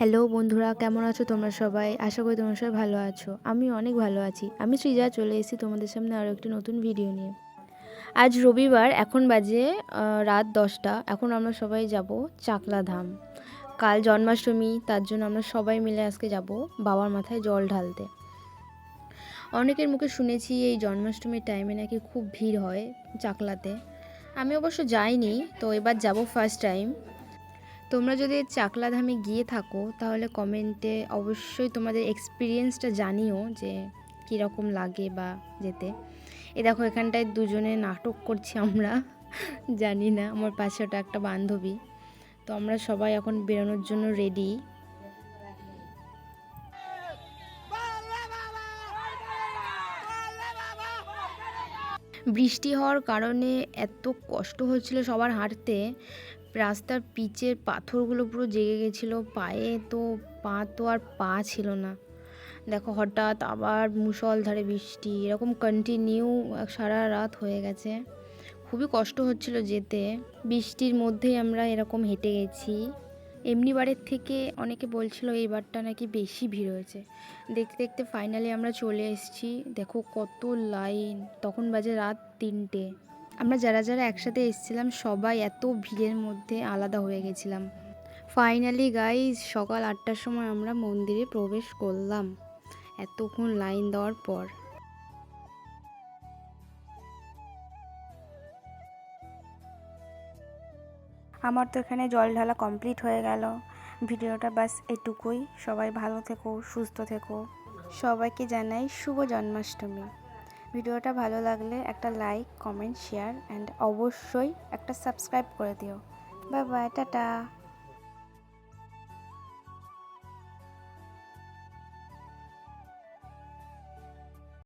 Hello বন্ধুরা, কেমন আছো তোমরা সবাই? আশা করি তোমরা সবাই ভালো আছো। আমি অনেক ভালো আছি। আমি সৃজা, চলে এসেছি তোমাদের সামনে আরও একটি নতুন ভিডিও নিয়ে। আজ রবিবার, এখন বাজে রাত দশটা। এখন আমরা সবাই যাব চাকলা ধাম কাল জন্মাষ্টমী, তার জন্য আমরা সবাই মিলে আজকে যাব বাবার মাথায় জল ঢালতে। অনেকের মুখে শুনেছি এই জন্মাষ্টমীর টাইমে নাকি খুব ভিড় হয় চাকলাতে। আমি অবশ্য যাইনি, তো এবার যাব ফার্স্ট টাইম তোমরা যদি চাকলা ধামে গিয়ে থাকো, তাহলে কমেন্টে অবশ্যই তোমাদের এক্সপিরিয়েন্সটা জানিও যে কীরকম লাগে বা যেতে। এ দেখো, এখানটায় দুজনে নাটক করছি আমরা, জানি না, আমার পাশে ওটা একটা বান্ধবী। তো আমরা সবাই এখন বেরোনোর জন্য রেডি বৃষ্টি হওয়ার কারণে এত কষ্ট হচ্ছিল সবার হাঁটতে। রাস্তার পিচের পাথরগুলো পুরো জেগে গেছিল, পায়ে তো পা তো আর পা ছিল না। দেখো হঠাৎ আবার মুষলধারে বৃষ্টি, এরকম কন্টিনিউ সারা রাত হয়ে গেছে। খুবই কষ্ট হচ্ছিল যেতে। বৃষ্টির মধ্যেই আমরা এরকম হেঁটে গেছি। এমনি বারের থেকে অনেকে বলছিল এই বারটা নাকি বেশি ভিড় হয়েছে। দেখতে দেখতে ফাইনালি আমরা চলে এসেছি। দেখো কত লাইন তখন বাজে রাত তিনটে। আমরা যারা যারা একসাথে এসেছিলাম, সবাই এত ভিড়ের মধ্যে আলাদা হয়ে গেছিলাম। ফাইনালি গাইজ সকাল আটটার সময় আমরা মন্দিরে প্রবেশ করলাম। এতক্ষণ লাইন দেওয়ার পর। আমার তো এখানে জল ঢালা কমপ্লিট হয়ে গেল। ভিডিওটা বাস এটুকুই। সবাই ভালো থেকো, সুস্থ থেকো। সবাইকে জানাই শুভ জন্মাষ্টমী। ভিডিওটা ভালো লাগলে একটা লাইক কমেন্ট শেয়ার অ্যান্ড অবশ্যই একটা সাবস্ক্রাইব করে দিও। Bye bye tata.